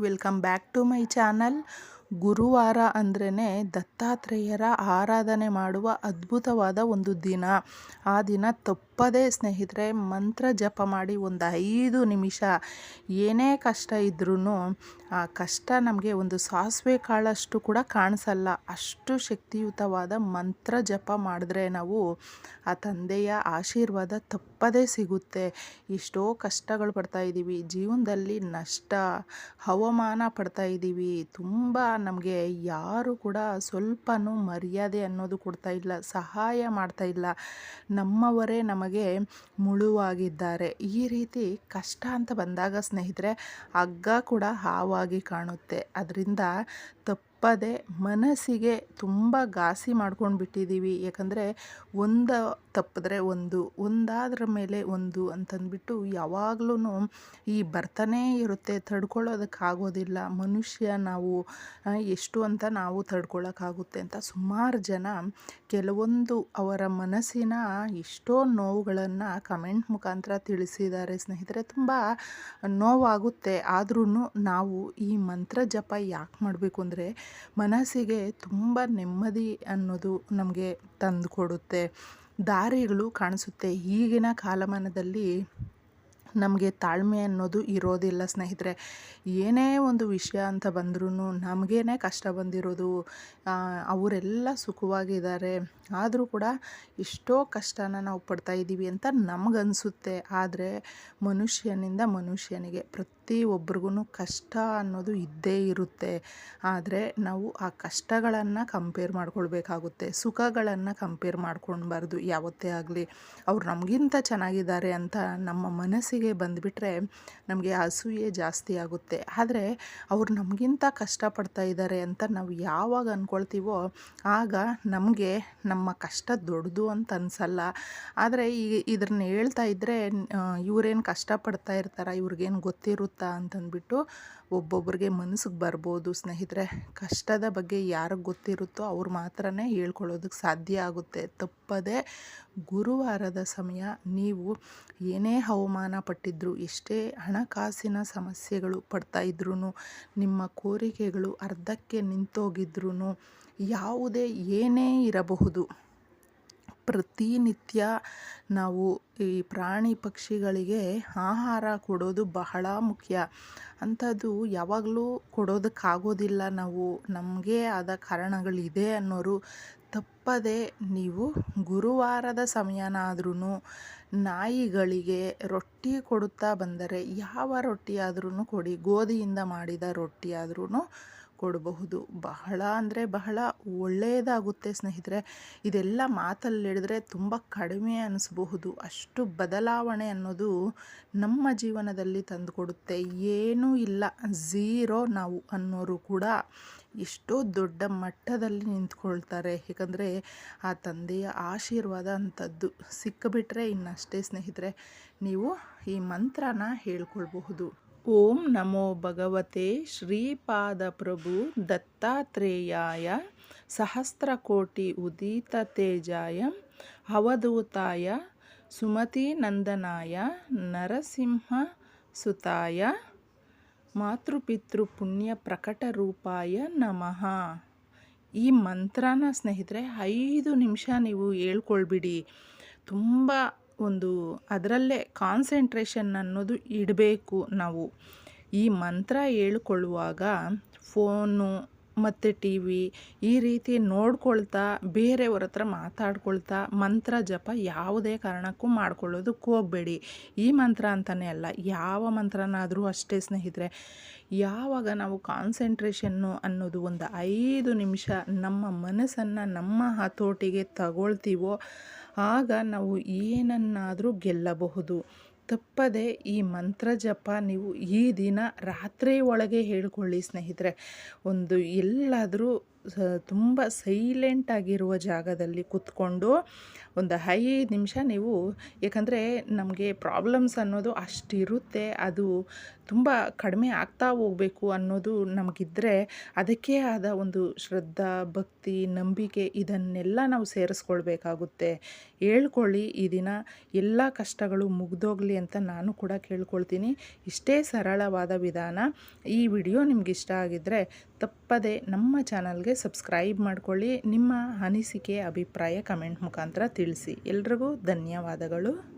Welcome back to my channel. ಗುರುವಾರ ಅಂದ್ರೇ ದತ್ತಾತ್ರೇಯರ ಆರಾಧನೆ ಮಾಡುವ ಅದ್ಭುತವಾದ ಒಂದು ದಿನ. ಆ ದಿನ ತಪ್ಪದೇ ಸ್ನೇಹಿತರೆ, ಮಂತ್ರ ಜಪ ಮಾಡಿ ಒಂದು ಐದು ನಿಮಿಷ ಏನೇ ಕಷ್ಟ ಇದ್ರೂ ಆ ಕಷ್ಟ ನಮಗೆ ಒಂದು ಸಾಸಿವೆ ಕಾಳಷ್ಟು ಕೂಡ ಕಾಣಿಸಲ್ಲ. ಅಷ್ಟು ಶಕ್ತಿಯುತವಾದ ಮಂತ್ರ ಜಪ ಮಾಡಿದ್ರೆ ನಾವು ಆ ತಂದೆಯ ಆಶೀರ್ವಾದ ತಪ್ಪದೇ ಸಿಗುತ್ತೆ. ಎಷ್ಟೋ ಕಷ್ಟಗಳು ಪಡ್ತಾ ಇದ್ದೀವಿ. ಜೀವನದಲ್ಲಿ ನಷ್ಟ ಹವಾಮಾನ ಪಡ್ತಾ ಇದ್ದೀವಿ. ತುಂಬ ನಮಗೆ ಯಾರು ಕೂಡ ಸ್ವಲ್ಪನೂ ಮರ್ಯಾದೆ ಅನ್ನೋದು ಕೊಡ್ತಾ ಇಲ್ಲ, ಸಹಾಯ ಮಾಡ್ತಾ ಇಲ್ಲ. ನಮ್ಮವರೇ ನಮಗೆ ಮುಳುವಾಗಿದ್ದಾರೆ. ಈ ರೀತಿ ಕಷ್ಟ ಅಂತ ಬಂದಾಗ ಸ್ನೇಹಿತರೆ ಹಗ್ಗ ಕೂಡ ಹಾವಾಗಿ ಕಾಣುತ್ತೆ. ಅದರಿಂದ ತಪ್ಪದೆ ಮನಸ್ಸಿಗೆ ತುಂಬ ಘಾಸಿ ಮಾಡ್ಕೊಂಡು ಬಿಟ್ಟಿದ್ದೀವಿ ಯಾಕಂದರೆ ಒಂದು ತಪ್ಪಿದ್ರೆ ಒಂದು, ಒಂದಾದ್ರ ಮೇಲೆ ಒಂದು ಅಂತಂದ್ಬಿಟ್ಟು ಯಾವಾಗಲೂ ಈ ಬರ್ತಾನೇ ಇರುತ್ತೆ. ತಡ್ಕೊಳ್ಳೋದಕ್ಕಾಗೋದಿಲ್ಲ ಮನುಷ್ಯ ನಾವು ಎಷ್ಟು ಅಂತ ನಾವು ತಡ್ಕೊಳ್ಳೋಕ್ಕಾಗುತ್ತೆ ಅಂತ ಸುಮಾರು ಜನ ಕೆಲವೊಂದು ಅವರ ಮನಸ್ಸಿನ ಎಷ್ಟೋ ನೋವುಗಳನ್ನು ಕಮೆಂಟ್ ಮುಖಾಂತರ ತಿಳಿಸಿದ್ದಾರೆ. ಸ್ನೇಹಿತರೆ, ತುಂಬ ನೋವಾಗುತ್ತೆ. ಆದ್ರೂ ನಾವು ಈ ಮಂತ್ರ ಜಪ ಯಾಕೆ ಮಾಡಬೇಕು ಅಂದರೆ ಮನಸ್ಸಿಗೆ ತುಂಬ ನೆಮ್ಮದಿ ಅನ್ನೋದು ನಮಗೆ ತಂದುಕೊಡುತ್ತೆ ದಾರಿಗಳು ಕಾಣಿಸುತ್ತೆ. ಈಗಿನ ಕಾಲಮಾನದಲ್ಲಿ ನಮಗೆ ತಾಳ್ಮೆ ಅನ್ನೋದು ಇರೋದಿಲ್ಲ ಸ್ನೇಹಿತರೆ. ಏನೇ ಒಂದು ವಿಷಯ ಅಂತ ಬಂದ್ರೂ ನಮಗೇನೆ ಕಷ್ಟ ಬಂದಿರೋದು ಅವರೆಲ್ಲ ಸುಖವಾಗಿದ್ದಾರೆ. ಆದರೂ ಕೂಡ ಎಷ್ಟೋ ಕಷ್ಟನ ನಾವು ಪಡ್ತಾ ಇದ್ದೀವಿ ಅಂತ ನಮಗನ್ಸುತ್ತೆ. ಆದರೆ ಮನುಷ್ಯನಿಂದ ಮನುಷ್ಯನಿಗೆ ಪ್ರತಿ ಒಬ್ರಿಗೂ ಕಷ್ಟ ಅನ್ನೋದು ಇದ್ದೇ ಇರುತ್ತೆ. ಆದರೆ ನಾವು ಆ ಕಷ್ಟಗಳನ್ನು ಕಂಪೇರ್ ಮಾಡ್ಕೊಳ್ಬೇಕಾಗುತ್ತೆ. ಸುಖಗಳನ್ನು ಕಂಪೇರ್ ಮಾಡ್ಕೊಳ್ಬಾರ್ದು ಯಾವತ್ತೇ ಆಗಲಿ. ಅವ್ರು ನಮಗಿಂತ ಚೆನ್ನಾಗಿದ್ದಾರೆ ಅಂತ ನಮ್ಮ ಮನಸ್ಸಿಗೆ ಬಂದುಬಿಟ್ರೆ ನಮಗೆ ಅಸೂಯೆ ಜಾಸ್ತಿ ಆಗುತ್ತೆ. ಆದರೆ ಅವ್ರು ನಮಗಿಂತ ಕಷ್ಟಪಡ್ತಾ ಇದ್ದಾರೆ ಅಂತ ನಾವು ಯಾವಾಗ ಅಂದ್ಕೊಳ್ತೀವೋ ಆಗ ನಮಗೆ ನಮ್ಮ ಕಷ್ಟ ದೊಡ್ಡದು ಅಂತ ಅನಿಸಲ್ಲ. ಆದರೆ ಈ ಇದನ್ನ ಹೇಳ್ತಾ ಇದ್ದರೆ ಇವರೇನು ಕಷ್ಟಪಡ್ತಾ ಇರ್ತಾರ, ಇವ್ರಿಗೇನು ಗೊತ್ತಿರುತ್ತಾ ಅಂತಂದ್ಬಿಟ್ಟು ಒಬ್ಬೊಬ್ರಿಗೆ ಮನಸ್ಸಿಗೆ ಬರ್ಬೋದು. ಸ್ನೇಹಿತರೆ, ಕಷ್ಟದ ಬಗ್ಗೆ ಯಾರಿಗೆ ಗೊತ್ತಿರುತ್ತೋ ಅವ್ರು ಮಾತ್ರನೇ ಹೇಳ್ಕೊಳ್ಳೋದಕ್ಕೆ ಸಾಧ್ಯ ಆಗುತ್ತೆ. ತಪ್ಪದೆ ಗುರುವಾರದ ಸಮಯ ನೀವು ಏನೇ ಹವಾಮಾನ ಪಟ್ಟಿದ್ರು ಎಷ್ಟೇ ಹಣಕಾಸಿನ ಸಮಸ್ಯೆಗಳು ಪಡ್ತಾ ಇದ್ರೂ ನಿಮ್ಮ ಕೋರಿಕೆಗಳು ಅರ್ಧಕ್ಕೆ ನಿಂತೋಗಿದ್ರೂ ಯಾವುದೇ ಏನೇ ಇರಬಹುದು. ಪ್ರತಿನಿತ್ಯ ನಾವು ಈ ಪ್ರಾಣಿ ಪಕ್ಷಿಗಳಿಗೆ ಆಹಾರ ಕೊಡೋದು ಬಹಳ ಮುಖ್ಯ. ಅಂಥದ್ದು ಯಾವಾಗಲೂ ಕೊಡೋದಕ್ಕಾಗೋದಿಲ್ಲ ನಾವು. ನಮಗೆ ಆದ ಕಾರಣಗಳಿದೆ ಅನ್ನೋರು ತಪ್ಪದೆ ನೀವು ಗುರುವಾರದ ಸಮಯನಾದ್ರೂ ನಾಯಿಗಳಿಗೆ ರೊಟ್ಟಿ ಕೊಡುತ್ತಾ ಬಂದರೆ ಯಾವ ರೊಟ್ಟಿ ಆದ್ರೂ ಕೊಡಿ, ಗೋಧಿಯಿಂದ ಮಾಡಿದ ರೊಟ್ಟಿ ಆದ್ರೂ ಕೊಡಬಹುದು. ಬಹಳ ಅಂದರೆ ಬಹಳ ಒಳ್ಳೆಯದಾಗುತ್ತೆ ಸ್ನೇಹಿತರೆ. ಇದೆಲ್ಲ ಮಾತಲ್ಲಿ ಹೇಳಿದ್ರೆ ತುಂಬ ಕಡಿಮೆ ಅನಿಸಬಹುದು. ಅಷ್ಟು ಬದಲಾವಣೆ ಅನ್ನೋದು ನಮ್ಮ ಜೀವನದಲ್ಲಿ ತಂದುಕೊಡುತ್ತೆ ಏನೂ ಇಲ್ಲ. ಝೀರೋ ನಾವು ಅನ್ನೋರು ಕೂಡ ಎಷ್ಟೋ ದೊಡ್ಡ ಮಟ್ಟದಲ್ಲಿ ನಿಂತ್ಕೊಳ್ತಾರೆ. ಏಕೆಂದರೆ ಆ ತಂದೆಯ ಆಶೀರ್ವಾದ ಅಂಥದ್ದು ಸಿಕ್ಕಿಬಿಟ್ರೆ ಇನ್ನಷ್ಟೇ ಸ್ನೇಹಿತರೆ. ನೀವು ಈ ಮಂತ್ರನ ಹೇಳ್ಕೊಳ್ಬಹುದು. ಓಂ ನಮೋ ಭಗವತೆ ಶ್ರೀಪಾದ ಪ್ರಭು ದತ್ತಾತ್ರೇಯಾಯ ಸಹಸ್ರಕೋಟಿ ಉದಿತ ತೇಜಾಯ ಅವಧೂತಾಯ ಸುಮತೀನಂದನಾಯ ನರಸಿಂಹ ಸುತಾಯ ಮಾತೃಪಿತೃ ಪುಣ್ಯ ಪ್ರಕಟ ರೂಪಾಯ ನಮಃ. ಈ ಮಂತ್ರನ ಸ್ನೇಹಿತರೆ, ಐದು ನಿಮಿಷ ನೀವು ಹೇಳ್ಕೊಳ್ಬಿಡಿ. ತುಂಬ ಒಂದು ಅದರಲ್ಲೇ ಕಾನ್ಸಂಟ್ರೇಷನ್ ಅನ್ನೋದು ಇಡಬೇಕು ನಾವು. ಈ ಮಂತ್ರ ಹೇಳ್ಕೊಳ್ಳುವಾಗ ಫೋನು ಮತ್ತು ಟಿ ವಿ ಈ ರೀತಿ ನೋಡ್ಕೊಳ್ತಾ ಬೇರೆಯವ್ರ ಹತ್ರ ಮಾತಾಡ್ಕೊಳ್ತಾ ಮಂತ್ರ ಜಪ ಯಾವುದೇ ಕಾರಣಕ್ಕೂ ಮಾಡ್ಕೊಳ್ಳೋದಕ್ಕೆ ಹೋಗಬೇಡಿ. ಈ ಮಂತ್ರ ಅಂತಲೇ ಅಲ್ಲ, ಯಾವ ಮಂತ್ರನಾದರೂ ಅಷ್ಟೇ ಸ್ನೇಹಿತರೆ, ಯಾವಾಗ ನಾವು ಕಾನ್ಸಂಟ್ರೇಷನ್ನು ಅನ್ನೋದು ಒಂದು ಐದು ನಿಮಿಷ ನಮ್ಮ ಮನಸ್ಸನ್ನು ನಮ್ಮ ಹತೋಟಿಗೆ ತಗೊಳ್ತೀವೋ, ಆಗ ನಾವು ಏನನ್ನಾದರೂ ಗೆಲ್ಲಬಹುದು. ತಪ್ಪದೆ ಈ ಮಂತ್ರ ಜಪ ನೀವು ಈ ದಿನ ರಾತ್ರಿ ಒಳಗೆ ಹೇಳ್ಕೊಳ್ಳಿ ಸ್ನೇಹಿತರೆ. ಒಂದು ಎಲ್ಲಾದರೂ ತುಂಬ ಸೈಲೆಂಟ್ ಆಗಿರುವ ಜಾಗದಲ್ಲಿ ಕೂತ್ಕೊಂಡು ಒಂದು ಐದು ನಿಮಿಷ ನೀವು, ಏಕೆಂದರೆ ನಮಗೆ ಪ್ರಾಬ್ಲಮ್ಸ್ ಅನ್ನೋದು ಅಷ್ಟಿರುತ್ತೆ, ಅದು ತುಂಬ ಕಡಿಮೆ ಆಗ್ತಾ ಹೋಗಬೇಕು ಅನ್ನೋದು ನಮಗಿದ್ದರೆ ಅದಕ್ಕೆ ಆದ ಒಂದು ಶ್ರದ್ಧಾ, ಭಕ್ತಿ, ನಂಬಿಕೆ ಇದನ್ನೆಲ್ಲ ನಾವು ಸೇರಿಸ್ಕೊಳ್ಬೇಕಾಗುತ್ತೆ. ಹೇಳ್ಕೊಳ್ಳಿ ಈ ದಿನ ಎಲ್ಲ ಕಷ್ಟಗಳು ಮುಗ್ದೋಗಲಿ ಅಂತ ನಾನು ಕೂಡ ಕೇಳ್ಕೊಳ್ತೀನಿ. ಇಷ್ಟೇ ಸರಳವಾದ ವಿಧಾನ. ಈ ವಿಡಿಯೋ ನಿಮ್ಗೆ ಇಷ್ಟ ಆಗಿದ್ದರೆ ತಪ್ಪದೆ ನಮ್ಮ ಚಾನಲ್ಗೆ ಸಬ್ಸ್ಕ್ರೈಬ್ ಮಾಡಿಕೊಳ್ಳಿ. ನಿಮ್ಮ ಅನಿಸಿಕೆ ಅಭಿಪ್ರಾಯ ಕಮೆಂಟ್ ಮುಖಾಂತರ ತಿಳಿಸಿ. ಎಲ್ರಿಗೂ ಧನ್ಯವಾದಗಳು.